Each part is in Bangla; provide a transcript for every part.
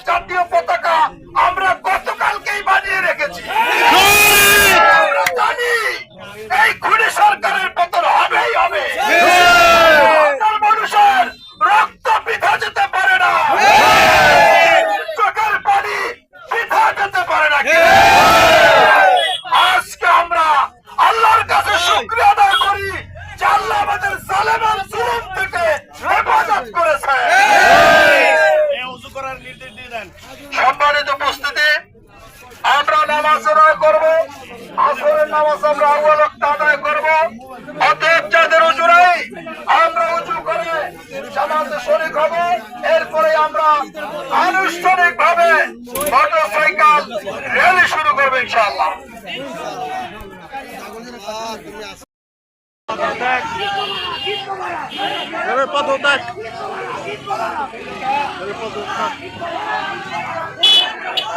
জাতীয় সম্মানিত উপস্থিতি, আমরা নামাজ আদায় করব, আসরের নামাজ আমরা ওয়াক্ত আদায় করব। অতএব যাদের নেই আমরা উঁচু করে জামাতে শরীক হব। এরপরে আমরা আনুষ্ঠানিক ভাবে মোটরসাইকেল র্যালি শুরু করব ইনশাআল্লাহ। পদত্যাগ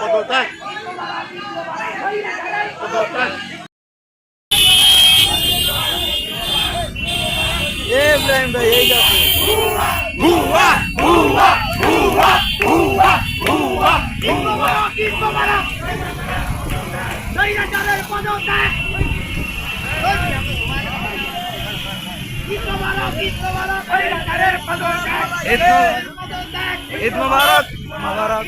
পদত্যাগ পদত্যাগ ইব্রাহিম ভাই এই যাচ্ছে পদত্যাগ পদত্যাগ ঈদ মোবারক। মোবারক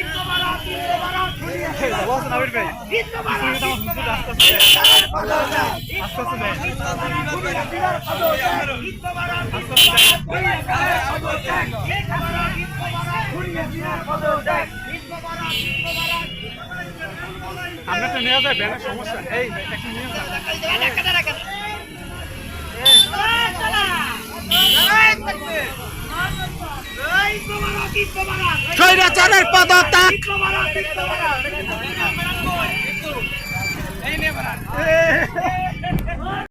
আমরা তো নিয়ে যাই ব্যানের সমস্যা এই নিয়ে যাই স্বৈরাচারের পদত্যাগ।